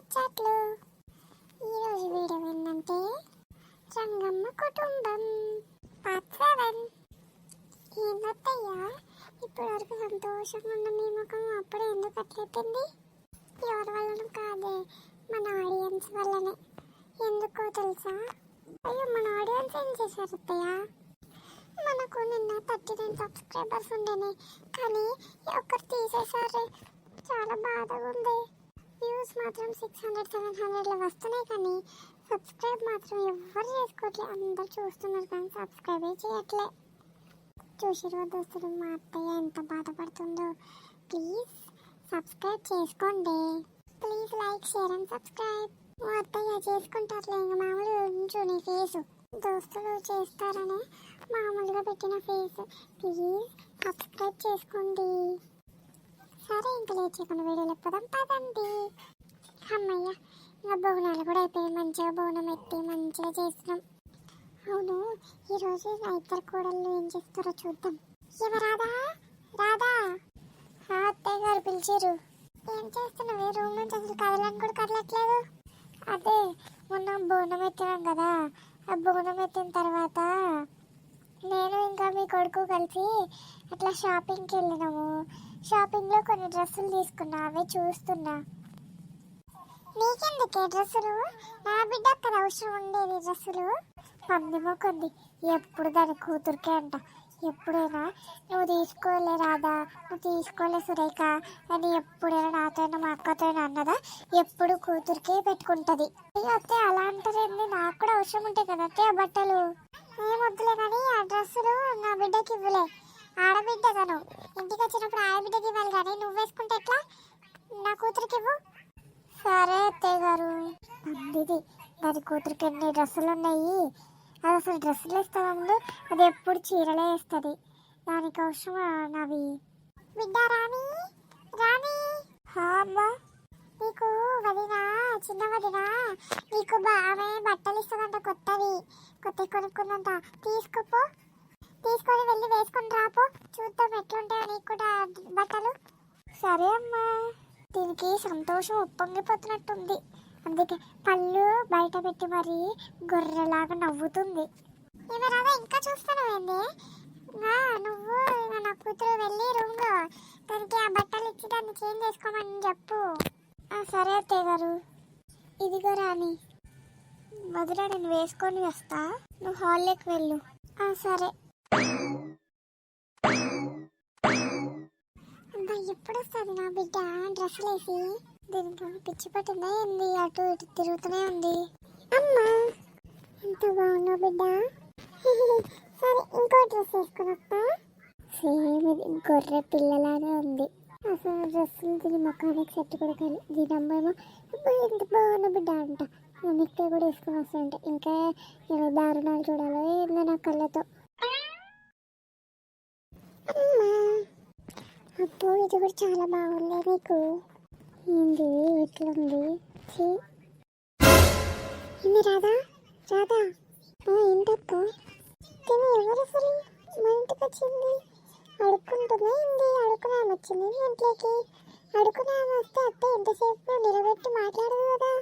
ముచ్చట్లు ఈరోజు వీడియో ఏంటంటే రంగమ్మ కుటుంబం పార్ట్ సెవెన్ ఏందత్తయ్యా ఇప్పటి వరకు సంతోషంగా ఉన్న మీ ముఖం అప్పుడు ఎందుకు అట్లయిపోయింది? ఎవరి వల్లనూ కాదే మన ఆడియన్స్ వల్లనే. ఎందుకో తెలుసా? అయ్యో మన ఆడియన్స్ ఏం చేశారు అత్తయ్యా? మనకు నిన్న థర్టీ నైన్ సబ్స్క్రైబర్స్ ఉండేనే కానీ ఒకరు తీసేశారు. చాలా బాధగా ఉంది. వ్యూస్ మాత్రం సిక్స్ హండ్రెడ్ సెవెన్ హండ్రెడ్లో వస్తున్నాయి కానీ సబ్స్క్రైబ్ మాత్రం ఎవ్వరు చేసుకోవట్లే. అందరు చూస్తున్నారు కానీ సబ్స్క్రైబే చేయట్లే. చూసిరో దోస్తులు మా అత్తయ్య ఎంత బాధపడుతుందో. ప్లీజ్ సబ్స్క్రైబ్ చేసుకోండి. Please like share and subscribe మా అత్తయ్య చేసుకుంటారులే ఇంకా మామూలు ఉంచు నీ ఫేసు దోస్తులు చేస్తారని మామూలుగా పెట్టిన ఫేస్ ప్లీజ్ సబ్స్క్రైబ్ చేసుకోండి. సరే ఇంకా లేచకుండా వీడియోలో పోదాం పదండి. అమ్మయ్య ఇంకా బోనాలు కూడా అయిపోయాయి. మంచిగా బోనం ఎత్తి మంచిగా చేస్తున్నాం. అవును ఈరోజు నా ఇద్దరు కోడళ్ళు ఏం చేస్తారో చూద్దాం. ఎవరాదా రాదా ఆ అత్తయ్య గారు పిలిచారు. ఏం చేస్తున్నావు? రూమ్ నుంచి అసలు కదలని కూడా కదలట్లేదు. అదే మొన్న బోనం ఎత్తినాం కదా. ఆ బోనం ఎత్తిన తర్వాత నేను ఇంకా మీ కొడుకు కలిసి అట్లా షాపింగ్కి వెళ్ళినాము. షాపింగ్లో కొన్ని డ్రెస్సులు తీసుకున్నా అవే చూస్తున్నా. నీకెందుకే డ్రెస్సులు? నా బిడ్డ అక్కడ అవసరం ఉండేది డ్రెస్సులు. పందిమో కొంది ఎప్పుడు దాని కూతురికే అంట. ఎప్పుడైనా నువ్వు తీసుకోలే రాదా నువ్వు తీసుకోలే సురేఖ అని ఎప్పుడైనా నాతోనో మా అక్కతోనో అన్నదా? ఎప్పుడు కూతురికే పెట్టుకుంటుంది. అయ్యో అత్తే అలా అంటారేంది నాకు కూడా అవసరం ఉంటాయి కదా అత్తే ఆ బట్టలు. ఏం వద్దులే కానీ ఆ డ్రెస్సులు నా బిడ్డకి ఇవ్వలే ఆడబిడ్డ తను ఇంటికి వచ్చినప్పుడు ఆడబిడ్డకి ఇవ్వాలి కానీ నువ్వు వేసుకుంటే ఎట్లా నా కూతురికి ఇవ్వు సరే అత్తయ్య గారు పందిది దాని కూతురికి ఎన్ని డ్రెస్సులు ఉన్నాయి అది అసలు డ్రెస్సులు వేస్తా ముందు? అది ఎప్పుడు చీరలే వేస్తుంది. దానికి అవసరం నావి? బిడ్డ రాణి? రాణి? హా అమ్మా. నీకు వదినా చిన్న వదినా నీకు బాగా బట్టలు ఇస్తుందంట కొత్తవి. కొత్త కొనుక్కుందంట తీసుకుపో తీసుకొని వెళ్ళి వేసుకొని రాపో చూద్దాం ఎట్లుంటాయో నీకు కూడా బట్టలు. సరే అమ్మా. దీనికి సంతోషం ఉప్పొంగిపోతున్నట్టుంది. అందుకే పళ్ళు బయట పెట్టి మరి గొర్రెలాగా నవ్వుతుంది. ఏమరాదా ఇంకా చూస్తాను నా నువ్వు నా కూతురు వెళ్ళి రూమ్లో దానికి ఆ బట్టలు ఇచ్చి దాన్ని చేంజ్ చేసుకోమని చెప్పు. సరే అత్తయ్య గారు. ఇదిగో రాని వదిలా నేను వేసుకొని వస్తా. నువ్వు హాల్లోకి వెళ్ళు. సరే. అబ్బా ఎప్పుడు వస్తుంది నా బిడ్డ? డ్రెస్సులు వేసి దీనికి పిచ్చి పట్టిందా ఏంది? అటు ఇటు తిరుగుతూనే ఉంది. అమ్మా! ఎంత బాగున్నావు బిడ్డ? సరే ఇంకో డ్రెస్ వేసుకుని వస్తా. సేమ్ ఇది గొర్రె పిల్లలాగా ఉంది. అసలు డ్రెస్సులు దీని మొక్కడానికి సెట్ కూడా దీని అమ్మాయేమో ఎంత బాగున్న బిడ్డ అంట. మిక్తే కూడా వేసుకుని వస్తుంట ఇంకా నేను దారుణాలు చూడాలో ఏందో నా కళ్ళతో. అమ్మా! అబ్బో ఇది కూడా చాలా బాగుంది నీకు. ఏంది? ఎట్లుంది? ఛీ. ఏంది రాధా? రాధా. ఆ, ఏంటక్క తిను ఎవరు అసలు మా ఇంటికి వచ్చింది. అడుక్కుంటుందా ఏంది? అడుక్కునే వచ్చింది ఇంట్లోకి? అడుక్కునే వస్తే అత్త ఎంతసేపు నిలబెట్టి మాట్లాడదు కదా.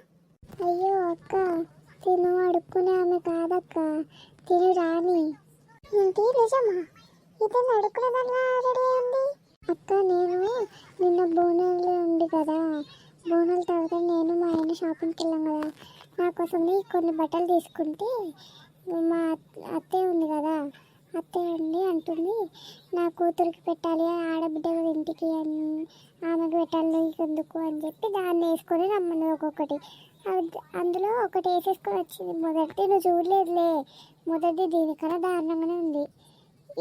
అయ్యో అక్క తిను అడుక్కునే ఆమె కాదక్క. తిను రాని ఏంటి నిజమా? ఇతను అడుక్కునేదాన్ని రెడీ అయింది అక్క నేను నిన్న బోనాలు ఉంది కదా. బోనాలు తర్వాత నేను మా ఆయన షాపింగ్కి వెళ్ళాం కదా. నా కోసం కొన్ని బట్టలు తీసుకుంటే మా అత్- అత్తయ్య ఉంది కదా. అత్తయ్య ఉంది అంటుంది నా కూతురికి పెట్టాలి ఆడబిడ్డ ఇంటికి అని ఆమెకు పెట్టాలి నీకు ఎందుకు అని చెప్పి దాన్ని వేసుకొని రమ్మన్నది ఒక్కొక్కటి. అందులో ఒకటి వేసేసుకొని వచ్చింది. మొదటి నువ్వు చూడలేదులే. మొదటి దీనికన్నా దారుణంగానే ఉంది.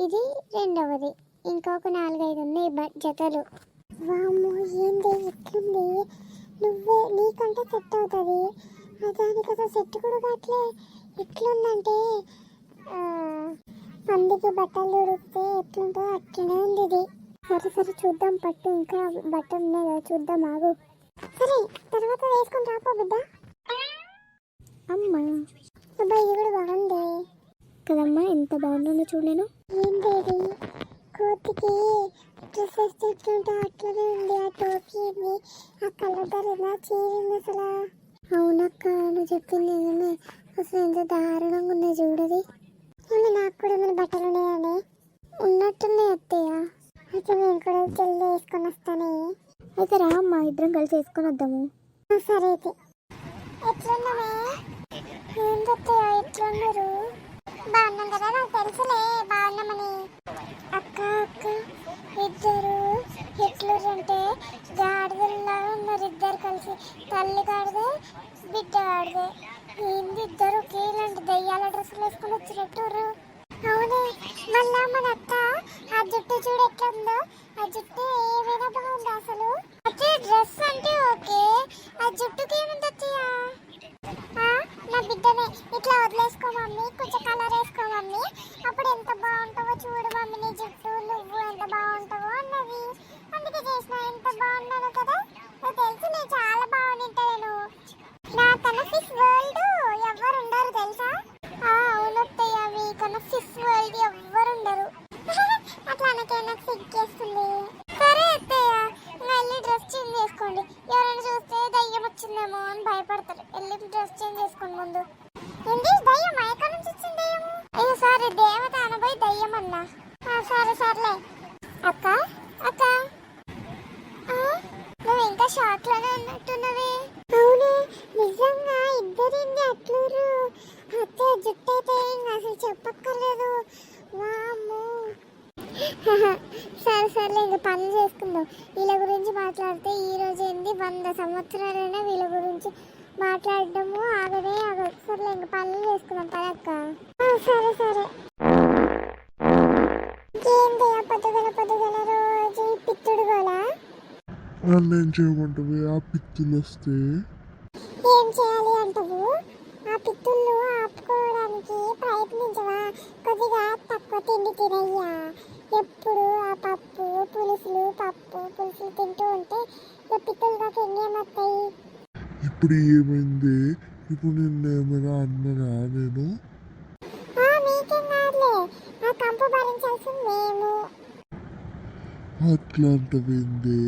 ఇది రెండవది. ఇంకొక నాలుగైదు ఉన్నాయి బట్ జతలు. వామ్మో ఏంది ఎట్లుంది నువ్వే నీకంటే సెట్ అవుతుంది. దానికి అసలు సెట్ కూడా కావట్లే ఎట్లుందంటే పందికి బట్టలు ఉడికితే ఎట్లుందో అట్లనే ఉంది ఇది. సరే సరే చూద్దాం. పట్టు ఇంకా బట్టలు ఉన్నాయి కదా చూద్దాం ఆగు. సరే తర్వాత వేసుకొని రాపో బిడ్డ. అమ్మా. అబ్బా ఇది కూడా బాగుంది. కదమ్మా ఎంత బాగుందో చూడలేను ఏంటి కోతికి డ్రెస్సెస్ ఎట్లుంటే అట్లనే ఉంది. ఆ టోపీ ఉంది ఆ కలర్ ఎలా చేరింది అసలు? అవునక్క నువ్వు చెప్పింది నిజమే. అసలు ఎంత దారుణంగా ఉన్నాయి చూడది. మళ్ళీ నాకు కూడా ఏమైనా బట్టలు ఉన్నాయండి ఉన్నట్టున్నాయి అత్తయ్య. అయితే నేను కూడా జల్దీ వేసుకొని వస్తానే. అయితే రా మా ఇద్దరం కలిసి వేసుకొని వద్దాము. సరే అయితే. ఎట్లున్నావే? ఏంటత్తయ్య ఎట్లున్నారు? బాగున్నాం కదా నాకు తెలుసులే బాగున్నామని అక్క అక్క ఇద్దరు ఎట్లుంటే గాడిదల్లా ఉన్నారు ఇద్దరు కలిసి తల్లి గాడిదే బిడ్డ గాడిదే ఏంది ఇద్దరు ఒకేలాంటి దయ్యాల డ్రెస్సులు వేసుకొని వచ్చినట్టు అవునే మళ్ళా మన అత్త ఆ జుట్టు ఉందో? ఆ జుట్టు ఏమైనా బాగుంది అసలు? అయితే డ్రెస్ అంటే ఓకే. ఆ జుట్టుకి ఏముంది అత్తయ్య? ఆ, నా బిడ్డనే ఇట్లా వదిలేసుకో మమ్మీ కొంచెం కలర్ వేసుకో మమ్మీ. అప్పుడు ఎంత బాగుంటావో చూడు మమ్మీ నీ జుట్టు నువ్వు ఎంత బాగుంటావో అన్నది. అందుకే చేసిన ఎంత బాగున్నాను కదా? తెలుసు. చేసుకోండి ఏంటి ఎక్కడి నుంచి వచ్చింది అయ్యో సరే దేవత అనబోయి దయ్యం అన్నా సరే సర్లే. అక్క అక్క. నువ్వు ఇంకా షాక్లోనే ఉన్నట్టున్నవే. అవునే నిజంగా ఇద్దరింది అట్లూరు. అత్త జుట్టు అయితే అసలు చెప్పక్కర్లేదు. వామ్మో. సరే సర్లే ఇంకా పనులు చేసుకుందాం. వీళ్ళ గురించి మాట్లాడితే ఈ రోజు ఏంది? వంద సంవత్సరాలైనా వీళ్ళ గురించి మాట్లాడడము ఆగదే ఆగదు. సర్లే ఇంకా పనులు చేసుకుందాం పదక్క సరే సరే. ఏంటి ఆ పొద్దుగల పొద్దుగల రోజు ఈ పిత్తుడు గోలా? నన్ను ఏం చేయమంటావు? ఆ పిత్తులు వస్తే? ఏం చేయాలి అంటావు? ఆ పిత్తుళ్ళు ఆపుకోవడానికి ప్రయత్నించవా? కొద్దిగా తక్కువ తిండి తినయ్యా. ఎప్పుడు ఆ పప్పు పులుసులు పప్పు పులుసులు తింటూ ఉంటే ఇక పిత్తులు ఎన్నేమొస్తాయి ఇప్పుడు ఏమైంది? ఇప్పుడు నిన్న ఏమైనా అన్ననా నేను? ఆ, మీకేం కాదులే. ఆ కంపు భరించాల్సింది మేము. అట్లా అంటవేంది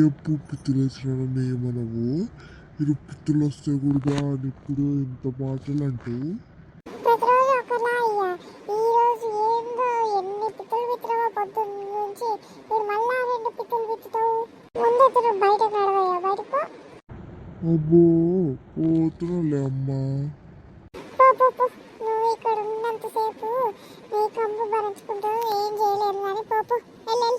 ఎప్పుడు పిత్తులు వచ్చినాడని ఏమనవు? ఇది పిత్తులు వస్తే కూడా అని ఇప్పుడు ఇంత మాటలు బయట నడవయ్యా. బయటకు అబ్బో పోతున్నలే అమ్మా నువ్వు ఇక్కడ ఉన్నంతసేపు నీ కంపు భరించుకుంటూ ఏం చేయలేను కానీ పోపు వెళ్ళి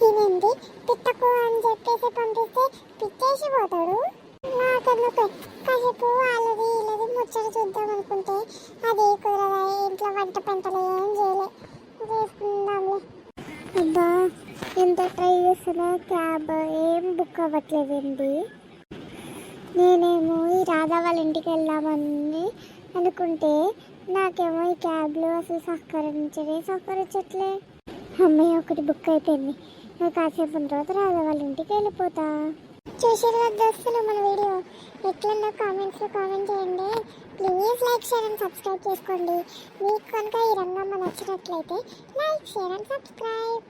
ఈయనండి పిట్టకు అని చెప్పేసి పంపిస్తే పిచ్చేసి పోతాడు? నాకెందుకు? కాసేపు వాళ్ళది వీళ్ళది ముచ్చట చూద్దాం అనుకుంటే అది కూరగాయ ఇంట్లో వంట పెంటలు ఏం చేయలే. చేసుకుందాంలే ట్రై చేస్తున్నా క్యాబ్ ఏం బుక్ అవ్వట్లేదండి. నేనేమో ఈ రాధా వాళ్ళ ఇంటికి వెళ్దామని అనుకుంటే నాకేమో ఈ క్యాబ్లో అసలు సహకరించడే సహకరించట్లే అమ్మాయి ఒకటి బుక్ అయిపోయింది. కాసేపు తర్వాత రాధా వాళ్ళ ఇంటికి వెళ్ళిపోతా. చూసారు కదా దోస్తులు మన వీడియో. ఎట్లన్నా కామెంట్స్లో కామెంట్ చేయండి. Please like share and subscribe చేసుకోండి. మీకు కనుక ఈ రంగమ్మ నచ్చినట్లయితే లైక్ షేర్ అండ్ సబ్స్క్రైబ్.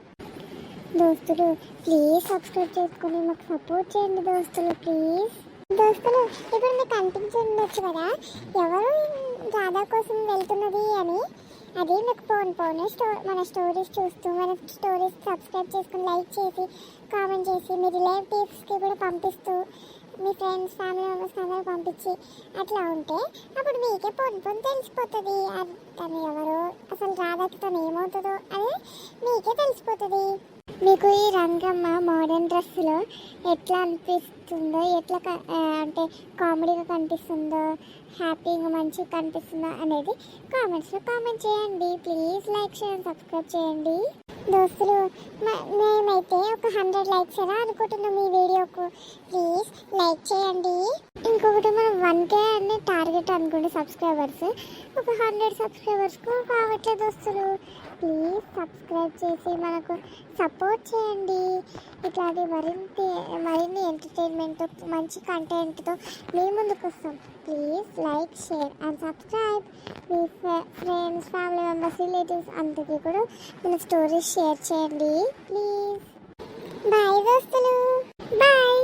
దోస్తులు ప్లీజ్ సబ్స్క్రైబ్ చేసుకుని మాకు సపోర్ట్ చేయండి దోస్తులు ప్లీజ్ దోస్తులు ఇప్పుడు మీకు కనిపించుండొచ్చు కదా? ఎవరు రాధా కోసం వెళ్తున్నది అని? అది మీకు ఫోన్ ఫోన్ స్టో మన స్టోరీస్ చూస్తూ మన స్టోరీస్ సబ్స్క్రైబ్ చేసుకుని లైక్ చేసి కామెంట్ చేసి మీ రిలేటివ్స్కి కూడా పంపిస్తూ మీ ఫ్రెండ్స్ ఫ్యామిలీ మెంబర్స్ అందరూ పంపించి అట్లా ఉంటే అప్పుడు మీకే పొన్ పొన్ తెలిసిపోతుంది. తను ఎవరు అసలు రాధాకి తను ఏమవుతుందో అని మీకే తెలిసిపోతుంది. మీకు ఈ రంగమ్మ మోడర్న్ డ్రెస్లో ఎట్లా అనిపిస్తుందో ఎట్లా అంటే కామెడీగా కనిపిస్తుందో హ్యాపీగా మంచిగా కనిపిస్తుందో అనేది కామెంట్స్లో కామెంట్ చేయండి. ప్లీజ్ లైక్ చేయండి సబ్స్క్రైబ్ చేయండి. దోస్తులు మేమైతే ఒక హండ్రెడ్ లైక్స్ ఎలా అనుకుంటున్నాం ఈ వీడియోకు? ప్లీజ్ లైక్ చేయండి. ఇంకొకటి మనం వన్ కే అనే టార్గెట్ అనుకుంటే సబ్స్క్రైబర్స్ ఒక హండ్రెడ్ సబ్స్క్రైబర్స్కు కావట్లేదు దోస్తులు. ప్లీజ్ సబ్స్క్రైబ్ చేసి మనకు సపోర్ట్ చేయండి. ఇట్లాంటి మరింత మరిన్ని ఎంటర్టైన్మెంట్ మంచి కంటెంట్తో మీ ముందుకు వస్తాం. Please like share and subscribe me friends family members relatives అందరికీ కూడా మన స్టోరీస్ షేర్ చేయండి. ప్లీజ్ బాయ్ దోస్తులు. బాయ్